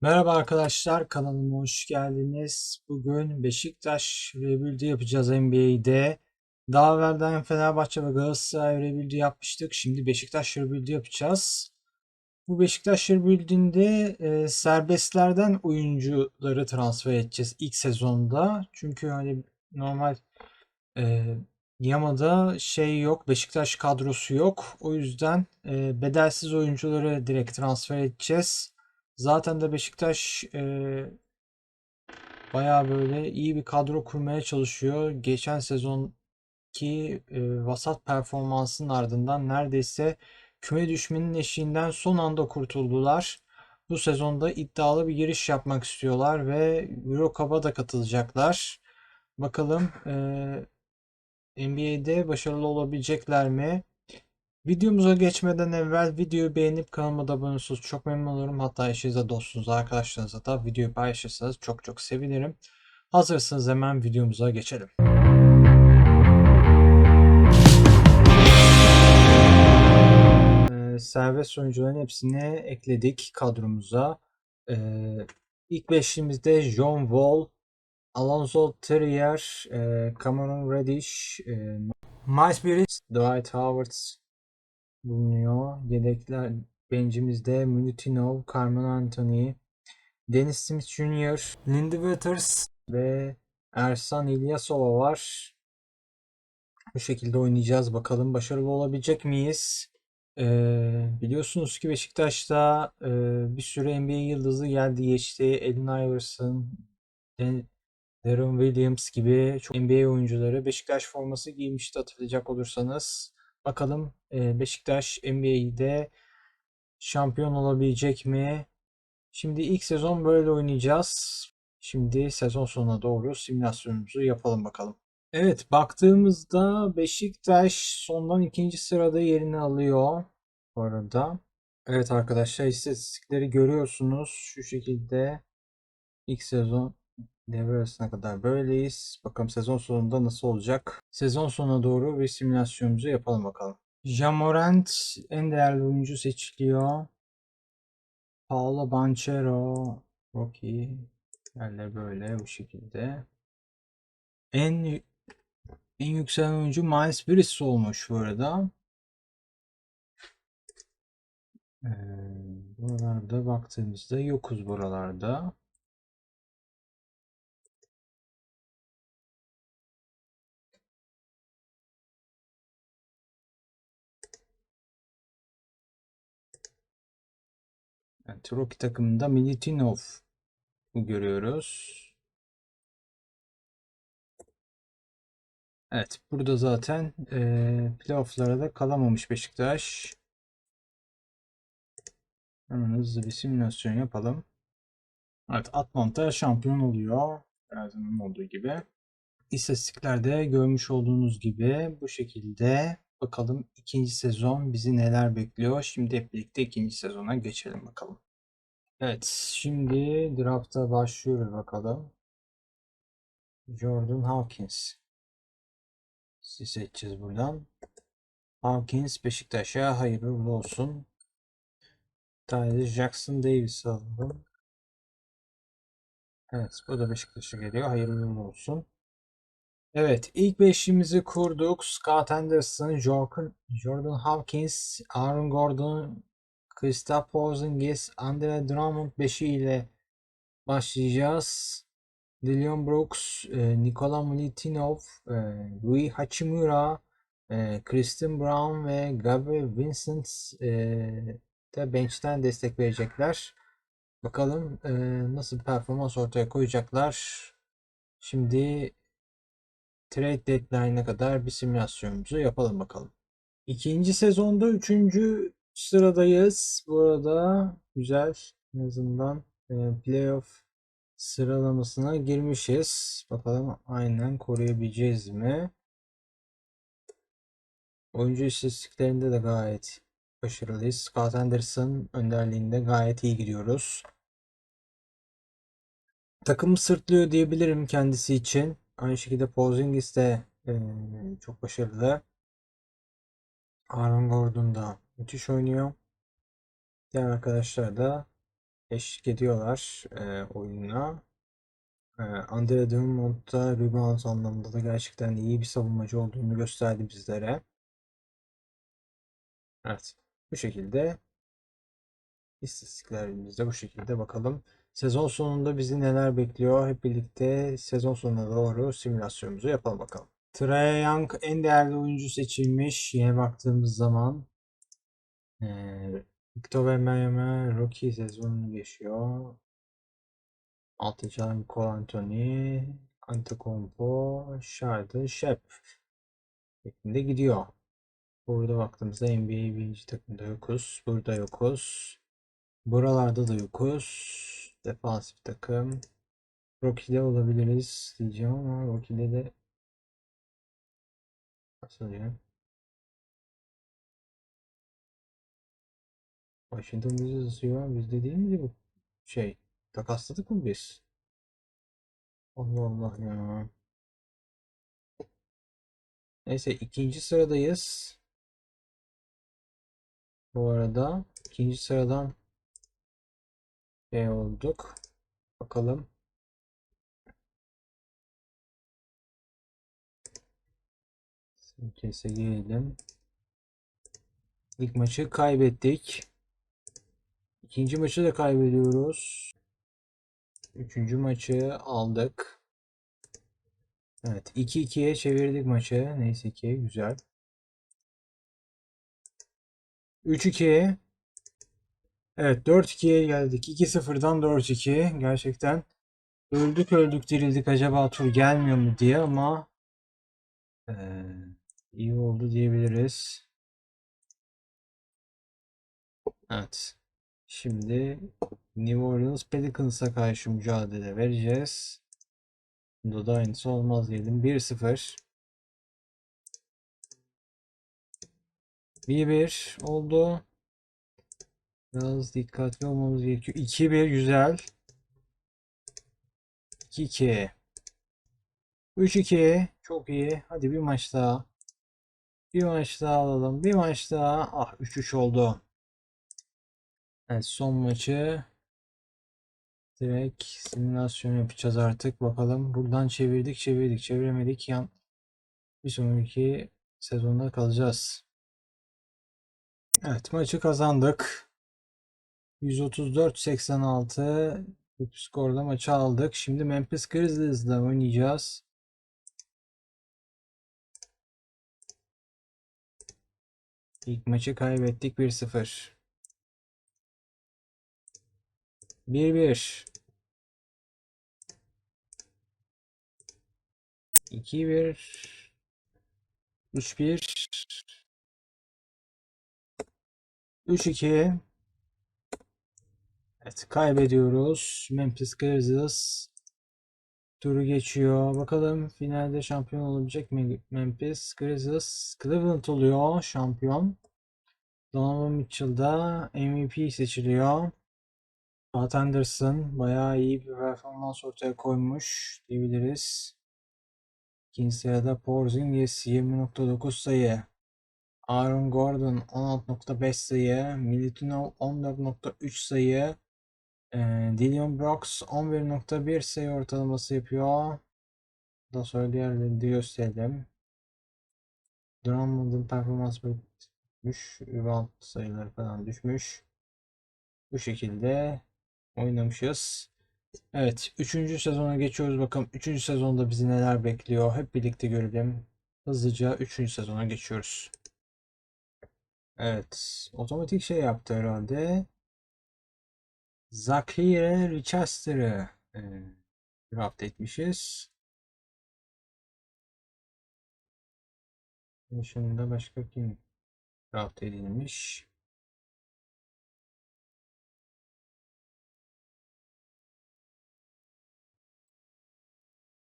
Merhaba arkadaşlar, kanalıma hoş geldiniz. Bugün Beşiktaş Rebuild'i yapacağız NBA'de. Daha evvelden Fenerbahçe ve Galatasaray Rebuild'i yapmıştık. Şimdi Beşiktaş Rebuild'i yapacağız. Bu Beşiktaş Rebuild'inde e, serbestlerden oyuncuları transfer edeceğiz ilk sezonda. Çünkü hani normal e, Yama'da şey yok, Beşiktaş kadrosu yok. O yüzden e, bedelsiz oyuncuları direkt transfer edeceğiz. Zaten de Beşiktaş e, bayağı böyle iyi bir kadro kurmaya çalışıyor. Geçen sezonki e, vasat performansının ardından neredeyse küme düşmenin eşiğinden son anda kurtuldular. Bu sezonda iddialı bir giriş yapmak istiyorlar ve Euro Cup'a da katılacaklar. Bakalım e, NBA'de başarılı olabilecekler mi? Videomuza geçmeden evvel videoyu beğenip kanalıma da abone olursanız çok memnun olurum. Hatta eşinize, dostunuza, arkadaşlarınıza da videoyu paylaşırsanız çok çok sevinirim. Hazırsanız hemen videomuza geçelim. Ee, serbest oyuncuların hepsini ekledik kadromuza. Ee, ilk beşliğimizde John Wall, Alonso Trier, e, Cameron Reddish, e, Miles Bridges, Dwight Howard, bulunuyor. Yedekler bencimizde Milutinov, Carmen Anthony, Dennis Smith Jr., Lindy Waters ve Ersan İlyasova var. Bu şekilde oynayacağız. Bakalım başarılı olabilecek miyiz? Ee, biliyorsunuz ki Beşiktaş'ta e, bir sürü NBA yıldızı geldi geçti. Allen Iverson, Deron Williams gibi çok NBA oyuncuları Beşiktaş forması giymişti hatırlayacak olursanız. Bakalım e, Beşiktaş NBA'de şampiyon olabilecek mi? Şimdi ilk sezon böyle oynayacağız. Şimdi sezon sonuna doğru simülasyonumuzu yapalım bakalım. Evet baktığımızda Beşiktaş sondan ikinci sırada yerini alıyor bu arada. Evet arkadaşlar istatistikleri görüyorsunuz. Şu şekilde ilk sezon devre arasına kadar böyleyiz. Bakalım sezon sonunda nasıl olacak? Sezon sonuna doğru bir simülasyonumuzu yapalım bakalım. Jamorant en değerli oyuncu seçiliyor. Paolo Banchero, Rocky yerler böyle bu şekilde. En en yükselen oyuncu Miles Bridges olmuş bu arada. Ee, buralarda baktığımızda yokuz buralarda. Evet, Rocky takımında Militinov görüyoruz. Evet, burada zaten e, playoff'lara da kalamamış Beşiktaş. Hemen hızlı bir simülasyon yapalım. Evet, Atlanta şampiyon oluyor. Her zaman olduğu gibi. İstatistiklerde görmüş olduğunuz gibi bu şekilde bakalım ikinci sezon bizi neler bekliyor. Şimdi hep birlikte ikinci sezona geçelim bakalım. Evet, şimdi draft'a başlıyoruz bakalım. Jordan Hawkins. Sizi seçeceğiz buradan. Hawkins Beşiktaş'a hayırlı uğurlu olsun. Tyler Jackson Davis alalım. Evet, bu da Beşiktaş'a geliyor. Hayırlı uğurlu olsun. Evet, ilk beşimizi kurduk. Scott Anderson, Jordan, Jordan Hawkins, Aaron Gordon, Kristaps Porzingis, Andre Drummond beşi ile başlayacağız. Dillon Brooks, e, Nikola Milutinov, e, Rui Hachimura, e, Kristen Brown ve Gabriel Vincent e, de bench'ten destek verecekler. Bakalım e, nasıl performans ortaya koyacaklar. Şimdi trade deadline'e kadar bir simülasyonumuzu yapalım bakalım. İkinci sezonda üçüncü sıradayız. Bu arada güzel en azından e, playoff sıralamasına girmişiz. Bakalım aynen koruyabileceğiz mi? Oyuncu istatistiklerinde de gayet başarılıyız. Scott Anderson önderliğinde gayet iyi gidiyoruz. Takım sırtlıyor diyebilirim kendisi için. Aynı şekilde Porzingis de e, çok başarılı. Aaron Gordon da müthiş oynuyor. Diğer arkadaşlar da eşlik ediyorlar e, oyuna. E, Andre Drummond da rebound anlamında da gerçekten iyi bir savunmacı olduğunu gösterdi bizlere. Evet. Bu şekilde istatistiklerimizde bu şekilde bakalım. Sezon sonunda bizi neler bekliyor? Hep birlikte sezon sonuna doğru simülasyonumuzu yapalım bakalım. Trae Young en değerli oyuncu seçilmiş. Yine baktığımız zaman ee, Victor Wembanyama rookie sezonunu geçiyor. 6. adam Cole Anthony, Antetokounmpo, Sharden, Shep şeklinde gidiyor. Burada baktığımızda NBA birinci takımda yokuz. Burada yokuz. Buralarda da yokuz. Defansif takım. Rookie'de olabiliriz diyeceğim ama Rookie'de de nasıl ya? Washington bizi yazıyor. Bizde değil miydi bu şey? Takasladık mı biz? Allah Allah ya. Neyse ikinci sıradayız. Bu arada ikinci sıradan şey olduk. Bakalım. Simkese girelim. İlk maçı kaybettik. İkinci maçı da kaybediyoruz. Üçüncü maçı aldık. Evet 2-2'ye çevirdik maçı. Neyse ki güzel. 3-2. Evet 4-2'ye geldik. 2-0'dan 4-2. Gerçekten öldük öldük dirildik acaba tur gelmiyor mu diye ama ee, iyi oldu diyebiliriz. Evet. Şimdi New Orleans Pelicans'a karşı mücadele vereceğiz. Bunda da aynısı olmaz diyelim. 1-0. 1-1 oldu. Biraz dikkatli olmamız gerekiyor. 2-1 güzel. 2-2. 3-2 çok iyi. Hadi bir maç daha. Bir maç daha alalım. Bir maç daha. Ah 3-3 oldu. Evet son maçı direkt simülasyon yapacağız artık. Bakalım buradan çevirdik çevirdik çeviremedik. Yan bir sonraki sezonda kalacağız. Evet maçı kazandık. 134-86 bu skorla maçı aldık. Şimdi Memphis Grizzlies'la oynayacağız. İlk maçı kaybettik 1-0. 1-1 2-1 3-1 3-2 Evet kaybediyoruz. Memphis Grizzlies turu geçiyor. Bakalım finalde şampiyon olabilecek mi Memphis Grizzlies? Cleveland oluyor şampiyon. Donovan Mitchell da MVP seçiliyor. Scott Anderson bayağı iyi bir performans ortaya koymuş diyebiliriz. İkinci sırada Porzingis 20.9 sayı. Aaron Gordon 16.5 sayı. Militinov 14.3 sayı. Ee, Dillon Brooks 11.1 sayı ortalaması yapıyor. Daha sonra diğerlerini de gösterelim. Drummond'un performansı düşmüş. Rebound sayıları falan düşmüş. Bu şekilde oynamışız. Evet. Üçüncü sezona geçiyoruz. Bakalım üçüncü sezonda bizi neler bekliyor. Hep birlikte görelim. Hızlıca üçüncü sezona geçiyoruz. Evet. Otomatik şey yaptı herhalde. Zakire Richardson'ı e, draft etmişiz. Dışında başka kim draft edilmiş?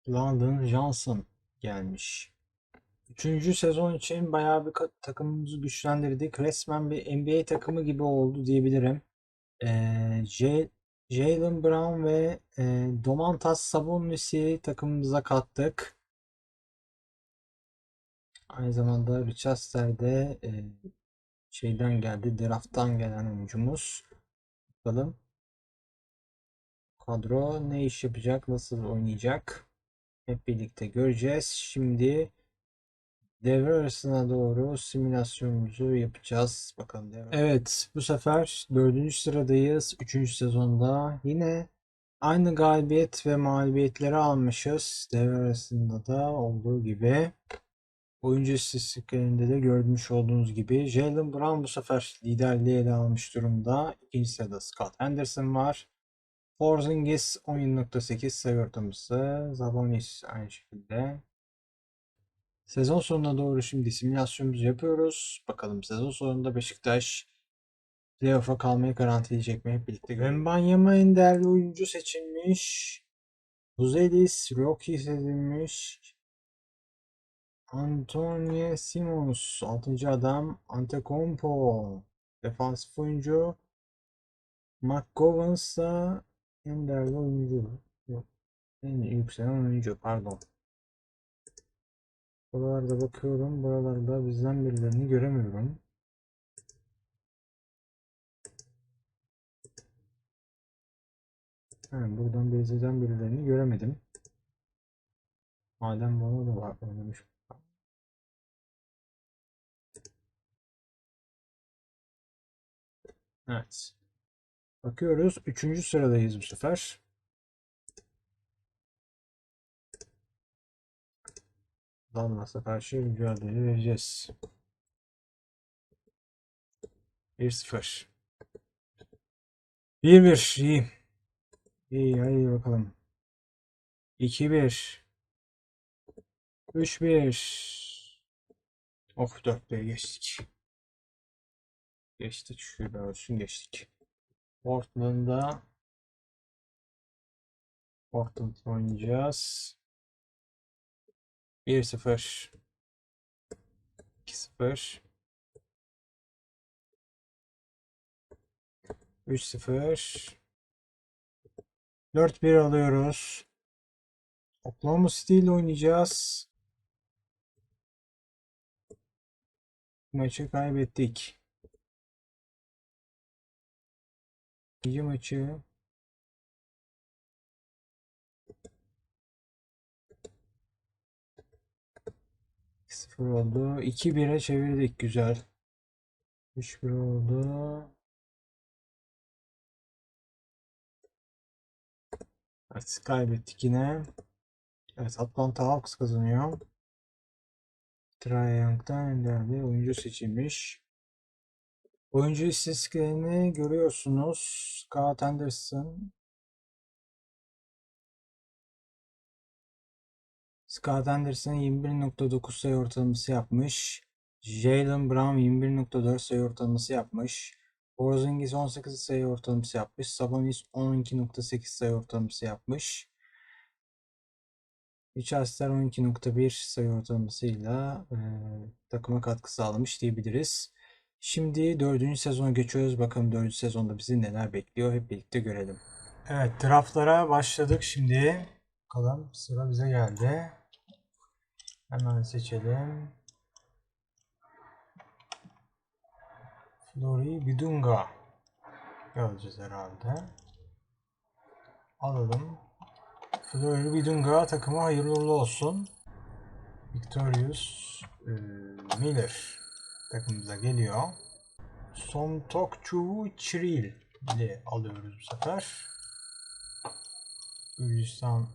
London Johnson gelmiş. Üçüncü sezon için bayağı bir takımımızı güçlendirdik. Resmen bir NBA takımı gibi oldu diyebilirim. Jalen Brown ve e, Domantas Sabonis'i takımımıza kattık. Aynı zamanda Richardson de e, şeyden geldi, drafttan gelen oyuncumuz. Bakalım. kadro ne iş yapacak, nasıl oynayacak hep birlikte göreceğiz. Şimdi devre arasına doğru simülasyonumuzu yapacağız. Bakalım devre. Evet, bu sefer dördüncü sıradayız. Üçüncü sezonda yine aynı galibiyet ve mağlubiyetleri almışız. Devre arasında da olduğu gibi. Oyuncu istatistiklerinde de görmüş olduğunuz gibi Jalen Brown bu sefer liderliği ele almış durumda. İkinci sırada Scott Anderson var. Porzingis 17.8 sayı ortalaması. Zabonis aynı şekilde. Sezon sonuna doğru şimdi simülasyonumuzu yapıyoruz. Bakalım sezon sonunda Beşiktaş playoff'a kalmayı garantileyecek mi? Birlikte görelim. Wembanyama en değerli oyuncu seçilmiş. Buzelis Rocky seçilmiş. Antonio Simons 6. adam. Antetokounmpo defansif oyuncu. McGovern da en değerli oyuncu. Yok. En yükselen oyuncu pardon. Buralarda bakıyorum. Buralarda bizden birilerini göremiyorum. Ha, buradan bizden birilerini göremedim. Madem bana da var oynamış. Evet. Bakıyoruz. Üçüncü sıradayız bu sefer. Dallas'a karşı mücadele vereceğiz. 1-0. 1-1. İyi. İyi hadi bakalım. 2-1. 3-1. Oh 4'e geçtik. Geçtik şükürler olsun geçtik. Portland'da Portland oynayacağız. 1-0 2-0 3-0 4-1 alıyoruz. Oklahoma City ile oynayacağız. Maçı kaybettik. İkinci maçı 0 oldu. 2-1'e çevirdik. Güzel. 3-1 oldu. Evet kaybettik yine. Evet Atlanta Hawks kazanıyor. Trae Young'dan en değerli oyuncu seçilmiş. Oyuncu istatistiklerini görüyorsunuz. Scott Anderson Scott Anderson 21.9 sayı ortalaması yapmış. Jalen Brown 21.4 sayı ortalaması yapmış. Porzingis 18 sayı ortalaması yapmış. Sabonis 12.8 sayı ortalaması yapmış. Richardson 12.1 sayı ortalamasıyla e, takıma katkı sağlamış diyebiliriz. Şimdi dördüncü sezona geçiyoruz. Bakalım dördüncü sezonda bizi neler bekliyor. Hep birlikte görelim. Evet draftlara başladık şimdi. Bakalım sıra bize geldi. Hemen seçelim. Flori Bidunga göreceğiz herhalde. Alalım. Flori Bidunga takıma hayırlı uğurlu olsun. Victorious e, Miller takımımıza geliyor. Somtokçu Çiril ile alıyoruz bu sefer. Gürcistan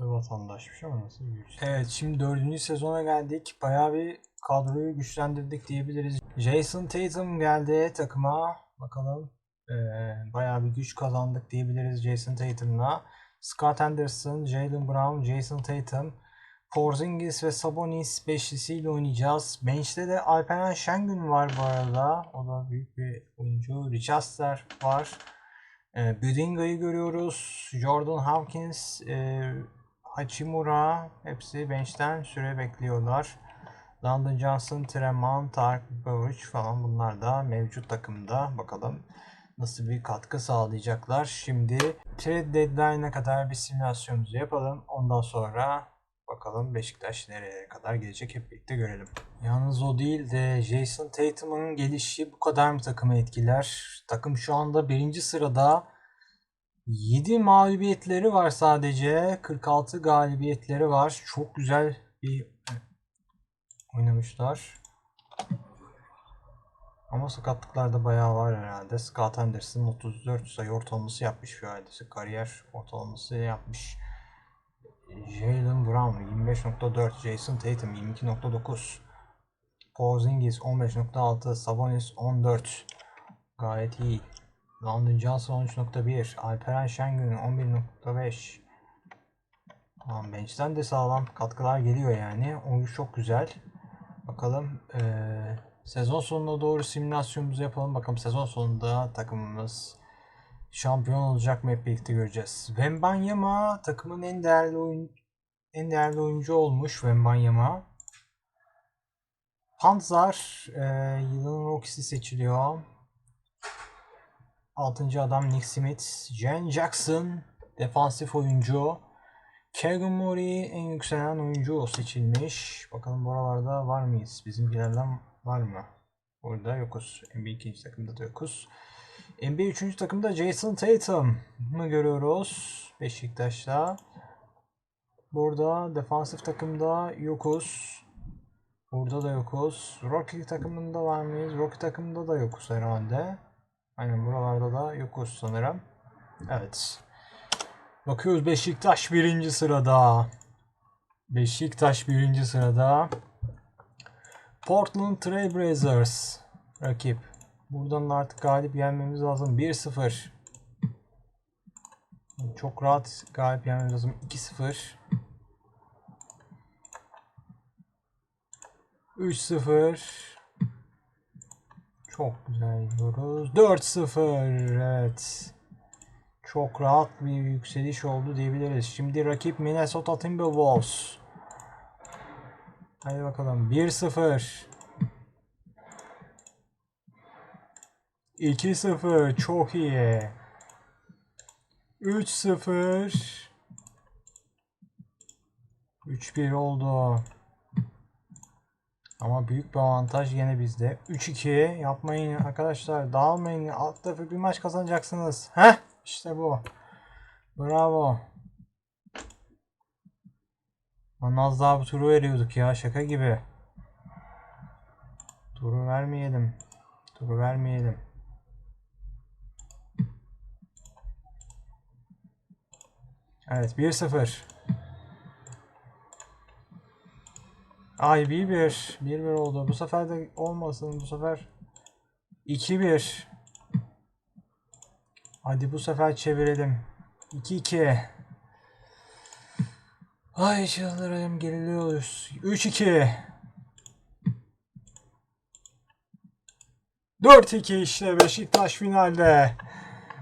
vatandaşmış ama nasıl Gürcistan? Evet şimdi dördüncü sezona geldik. Bayağı bir kadroyu güçlendirdik diyebiliriz. Jason Tatum geldi takıma. Bakalım ee, bayağı bir güç kazandık diyebiliriz Jason Tatum'la. Scott Anderson, Jalen Brown, Jason Tatum, Porzingis ve Sabonis beşlisiyle oynayacağız. Bench'te de Alperen Şengün var bu arada. O da büyük bir oyuncu. Richardson var. E, Budinga'yı görüyoruz. Jordan Hawkins, e, Hachimura hepsi bench'ten süre bekliyorlar. Landon Johnson, Tremont, Tark Bavuch falan bunlar da mevcut takımda. Bakalım nasıl bir katkı sağlayacaklar. Şimdi trade deadline'a kadar bir simülasyonumuzu yapalım. Ondan sonra bakalım Beşiktaş nereye kadar gelecek hep birlikte görelim. Yalnız o değil de Jason Tatum'un gelişi bu kadar mı takımı etkiler? Takım şu anda birinci sırada 7 mağlubiyetleri var sadece. 46 galibiyetleri var. Çok güzel bir oynamışlar. Ama sakatlıklar da bayağı var herhalde. Scott Anderson 34 sayı ortalaması yapmış şu ailesi. Kariyer ortalaması yapmış. Jalen Brown 25.4, Jason Tatum 22.9, Porzingis 15.6, Sabonis 14. Gayet iyi. London Johnson 13.1, Alperen Şengün 11.5. Tamam, de sağlam katkılar geliyor yani. Oyun çok güzel. Bakalım eee, sezon sonuna doğru simülasyonumuzu yapalım. Bakalım sezon sonunda takımımız şampiyon olacak mı hep birlikte göreceğiz. Wembanyama takımın en değerli oyun en değerli oyuncu olmuş Wembanyama. Panzar e, yılın Rookies'i seçiliyor. 6. adam Nick Smith. Jen Jackson defansif oyuncu. Kegan Murray en yükselen oyuncu seçilmiş. Bakalım buralarda var mıyız? Bizimkilerden var mı? Burada yokuz. NBA 2. takımda da yokuz. NBA 3. takımda Jason Tatum'ı görüyoruz. Beşiktaş'ta. Burada defansif takımda yokuz. Burada da yokuz. Rocky takımında var mıyız? Rocky takımında da yokuz herhalde. Aynen buralarda da yokuz sanırım. Evet. Bakıyoruz Beşiktaş birinci sırada. Beşiktaş birinci sırada. Portland Trail Blazers rakip. Buradan da artık galip yenmemiz lazım. 1-0. Çok rahat galip yenmemiz lazım. 2-0. 3-0. Çok güzel gidiyoruz. 4-0. Evet. Çok rahat bir yükseliş oldu diyebiliriz. Şimdi rakip Minnesota Timberwolves. Hadi bakalım. 1-0. 2-0 çok iyi. 3-0 3-1 oldu. Ama büyük bir avantaj yine bizde. 3-2 yapmayın arkadaşlar. Dağılmayın. Alt tarafı bir maç kazanacaksınız. Heh işte bu. Bravo. Lan az daha bu turu veriyorduk ya şaka gibi. Turu vermeyelim. Turu vermeyelim. Evet 1-0. Ay 1-1. 1-1 oldu. Bu sefer de olmasın. Bu sefer 2-1. Hadi bu sefer çevirelim. 2-2. Ay çıldırırım geriliyoruz. 3-2. 4-2 işte Beşiktaş finalde.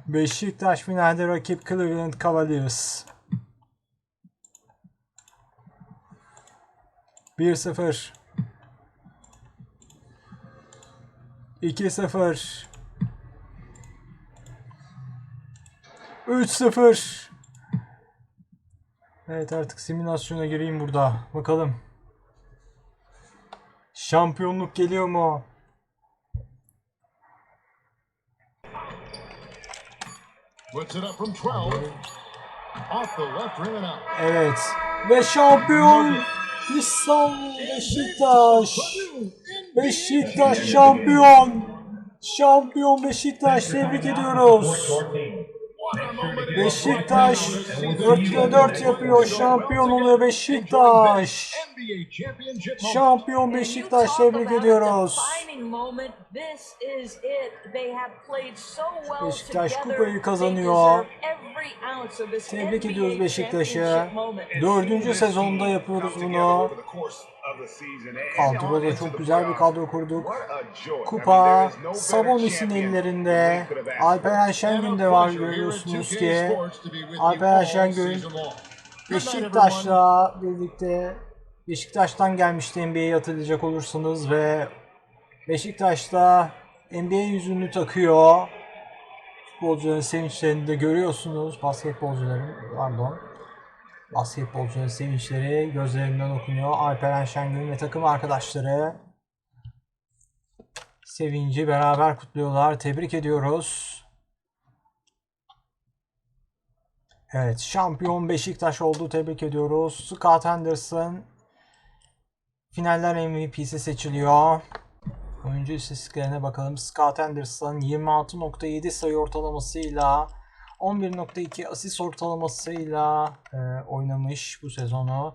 Beşiktaş finalde rakip Cleveland Cavaliers. 1-0 2-0 3-0 Evet artık simülasyona gireyim burada. Bakalım. Şampiyonluk geliyor mu? Puts it up from 12. Off the left rim and out. Evet. Ve şampiyon İstanbul Beşiktaş. Beşiktaş şampiyon. Şampiyon Beşiktaş tebrik ediyoruz. Beşiktaş 4'te 4 yapıyor. Şampiyon oluyor Beşiktaş. Şampiyon Beşiktaş tebrik ediyoruz. Beşiktaş kupayı kazanıyor. Tebrik ediyoruz Beşiktaş'ı. Dördüncü sezonda yapıyoruz bunu. Kadroda çok güzel bir kadro kurduk. Kupa Sabonis'in ellerinde. Alperen Şengün de var görüyorsunuz ki. Alperen Şengün Beşiktaş'la birlikte Beşiktaş'tan gelmişti NBA'yi hatırlayacak olursunuz ve Beşiktaş'ta NBA yüzünü takıyor. Futbolcuların sevinçlerini de görüyorsunuz. Basketbolcuların pardon. Basketbolcuların sevinçleri gözlerinden okunuyor. Alperen Şengün ve takım arkadaşları sevinci beraber kutluyorlar. Tebrik ediyoruz. Evet, şampiyon Beşiktaş oldu. Tebrik ediyoruz. Scott Henderson finaller MVP'si seçiliyor. Oyuncu istatistiklerine bakalım. Scott Henderson 26.7 sayı ortalamasıyla 11.2 asist ortalamasıyla e, oynamış bu sezonu.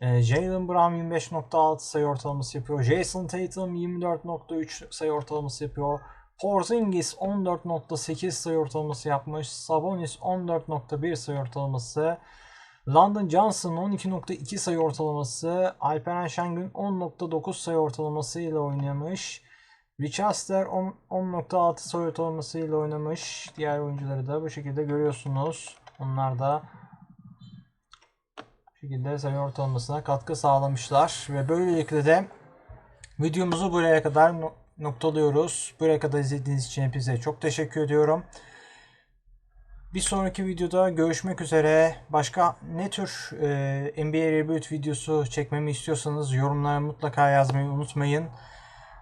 E, Jalen Brown 25.6 sayı ortalaması yapıyor. Jason Tatum 24.3 sayı ortalaması yapıyor. Porzingis 14.8 sayı ortalaması yapmış. Sabonis 14.1 sayı ortalaması. London Johnson 12.2 sayı ortalaması. Alperen Şengün 10.9 sayı ortalaması ile oynamış. Richester 10 10.6 sayı ortalaması ile oynamış. Diğer oyuncuları da bu şekilde görüyorsunuz. Onlar da bu şekilde sayı ortalamasına katkı sağlamışlar. Ve böylelikle de videomuzu buraya kadar no- noktalıyoruz. Buraya kadar izlediğiniz için hepinize çok teşekkür ediyorum. Bir sonraki videoda görüşmek üzere. Başka ne tür e, NBA Reboot videosu çekmemi istiyorsanız yorumlara mutlaka yazmayı unutmayın.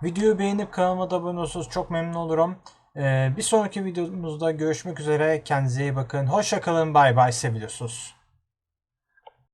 Videoyu beğenip kanalıma da abone olursanız çok memnun olurum. E, bir sonraki videomuzda görüşmek üzere. Kendinize iyi bakın. Hoşçakalın. Bay bay. Seviyorsunuz.